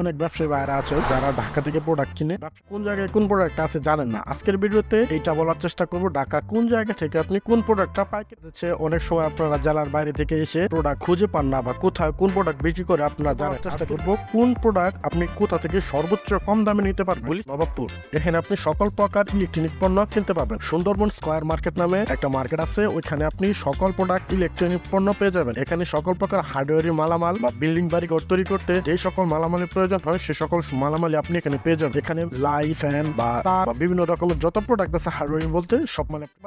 অনেক ব্যবসায়ী বাইরে আছে যারা ঢাকা থেকে প্রোডাক্ট কিনে কোন জায়গায় কোন প্রোডাক্ট আছে জানেন না। আজকের ভিডিওতে এইটা বলার চেষ্টা করব ঢাকা কোন জায়গা থেকে আপনি কোন প্রোডাক্টটা পাইকারি অনেক সময় আপনারা জেলার বাইরে থেকে এসে প্রোডাক্ট খুঁজে পান না বা কোথায় কোন প্রোডাক্ট বিক্রি করে আপনারা জানার চেষ্টা করব। কোন প্রোডাক্ট আপনি কোথা থেকে সর্বোচ্চ কম দামে নিতে পারবেন? বলি নবাবপুর। এখানে আপনি সকল প্রকার ইলেকট্রনিক পণ্য কিনতে পাবেন সুন্দরবন স্কয়ার মার্কেট নামে একটা মার্কেট আছে ওইখানে আপনি সকল প্রোডাক্ট ইলেকট্রনিক পণ্য পেয়ে যাবেন। এখানে সকল প্রকার হার্ডওয়ারের মালামাল বা বিল্ডিং বাড়ি ঘর তৈরি করতে যে সকল মালামালের প্রয়োজন হয়, সে সকল মালামালই আপনি এখানে পেয়ে যাবেন। এখানে লাই, ফ্যান বা বিভিন্ন রকমের যত প্রোডাক্ট আছে হার্ডওয়ারিং বলতে সব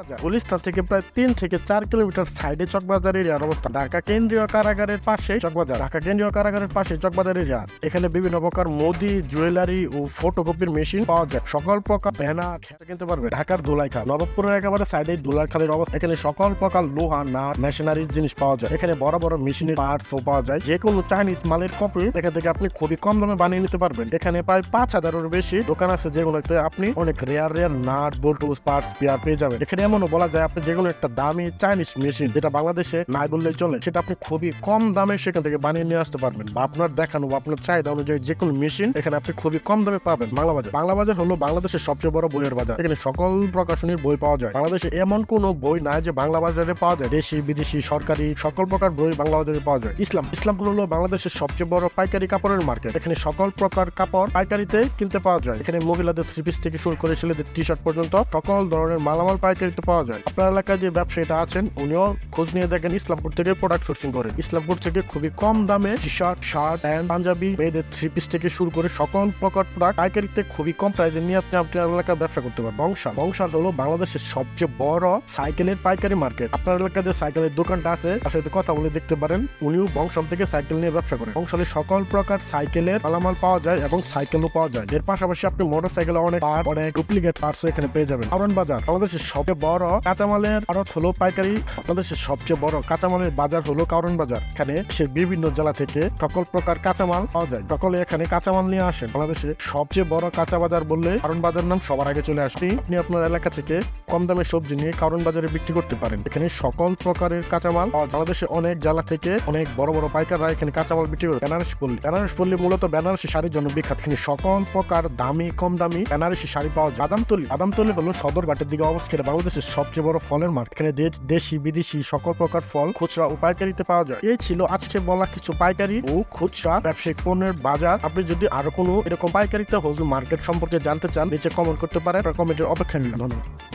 যায় গুলিস্তান থেকে প্রায় তিন থেকে চার কিলোমিটার সাইডে চকবাজার এরিয়ার অবস্থান। ঢাকা কেন্দ্রীয় কারাগারের পাশে চকবাজার। ঢাকা কেন্দ্রীয় কারাগারের পাশে চকবাজার এরিয়া এখানে বিভিন্ন প্রকার মোদি জুয়েলারি ও ফটোকপির মেশিন পাওয়া যায়। সকল প্রকার ব্যানার কিনতে পারবে ঢাকার দোলাইখা নবাবপুরের একেবারে সাইডে দোলাইখালের অবস্থা। এখানে সকল প্রকার লোহা না মেশিনারি জিনিস পাওয়া যায়। এখানে বড় বড় মেশিনের পার্টস পাওয়া যায়। যে কোনো চাইনিজ মালের কপি এখান থেকে আপনি খুবই কম দামে বানিয়ে নিতে পারবেন। এখানে প্রায় পাঁচ হাজারের বেশি দোকান আছে যেগুলোতে আপনি অনেক rare rare nut bolts parts pair পেয়ে যাবেন। এখানে এমনও বলা যায় আপনি যেগুলো একটা দামি চাইনিজ মেশিন যেটা বাংলাদেশে নাই বললেই চলে, সেটা আপনি খুবই কম দামে সেখান থেকে বানিয়ে নিয়ে আসতে পারবেন বা আপনার দেখানো বা আপনার চাহিদা অনুযায়ী যে কোনো মেশিন এখানে আপনি খুবই কম দামে পাবেন। বাংলা বাজার। বাংলা বাজার হলো বাংলাদেশের সবচেয়ে বড় বইয়ের বাজার। এখানে সকল প্রকাশনীর বই পাওয়া যায়। বাংলাদেশে এমন কোনো বই নাই যে বাংলা বাজারে পাওয়া যায়। দেশি, বিদেশি, সরকারি সকল প্রকার বই বাংলা বাজারে পাওয়া যায়। ইসলাম। ইসলামপুর হলো বাংলাদেশের সবচেয়ে বড় পাইকারি কাপড়ের মার্কেট। এখানে সকল প্রকার কাপড় পাইকারিতে কিনতে পাওয়া যায়। এখানে মহিলাদের থ্রি পিস থেকে শুরু করে ছেলেদের টি শার্ট পর্যন্ত সকল ধরনের মালামাল পাইকারিতে পাওয়া যায়। আপনার এলাকায় যে ব্যবসায়ীটা আছেন, উনিও খোঁজ নিয়ে দেখেন ইসলামপুর থেকে প্রোডাক্ট সোর্সিং করেন ইসলামপুর থেকে খুবই কম দামে T shirt shirt pant Punjabi মেয়েদের থ্রি পিস থেকে শুরু করে সকল প্রকার প্রোডাক্ট পাইকারিতে খুবই কম প্রাইসে নিয়ে আপনি আপনার এলাকায় ব্যবসা করতে পারেন বংশাল। বংশাল হলো বাংলাদেশের সবচেয়ে বড় সাইকেলের পাইকারি মার্কেট। আপনার এলাকায় যে সাইকেলের দোকানটা আছে, তার সাথে কথা বলে দেখতে পারেন। উনিও বংশাল থেকে সাইকেল নিয়ে ব্যবসা করেন। বংশালে সকল প্রকার সাইকেলের মালামাল পাওয়া যায় এবং সাইকেলও পাওয়া যায়। এর পাশাপাশি আপনি মোটর সাইকেলে অনেক অনেক ডুপ্লিকেট পার্টস এখানে পেয়ে যাবেন। কারণ বাজার, বাংলাদেশের সবচেয়ে বড় কাঁচামালের আড়ত হলো পাইকারি, বাংলাদেশের সবচেয়ে বড় কাঁচামালের বাজার হলো কারণ বাজার। এখানে সে বিভিন্ন জেলা থেকে সকল প্রকার কাঁচামাল পাওয়া যায়। সকলে এখানে কাঁচামাল নিয়ে আসেন। বাংলাদেশের সবচেয়ে বড় কাঁচা বাজার বললে কারণ বাজার নাম সবার আগে চলে আসবে আপনি আপনার এলাকা থেকে কম দামে সবজি নিয়ে কারণ বাজারে বিক্রি করতে পারেন। এখানে সকল প্রকারের কাঁচামাল। বাংলাদেশে অনেক জেলা থেকে অনেক বড় বড় পাইকাররা এখানে কাঁচামাল বিক্রি করে। বেনারস পল্লী, বেনারসি পল্লী মূলত বেনারসি শাড়ির জন্য বিখ্যাত। এখানে সকল প্রকার দামি, কম দামি বেনারসি শাড়ি পাওয়া যায়। বাদামতলি বাদামতলি হলো সদরঘাটের দিকে অবস্থিত বাংলাদেশের সবচেয়ে বড় ফলের মার্কেট। এখানে দেশ- দেশি, বিদেশি সকল প্রকার ফল, খুচরা ও পাইকারিতে পাওয়া যায়। এই ছিল আজকে বলা কিছু পাইকারি ও খুচরা ব্যবসায়িক পণ্যের বাজার। আপনি যদি আরও কোনো এরকম পাইকারিতে হোলসেল মার্কেট সম্পর্কে জানতে চান, নিচে কমেন্ট করতে পারেন। কমেন্টের অপেক্ষা ধন্যবাদ।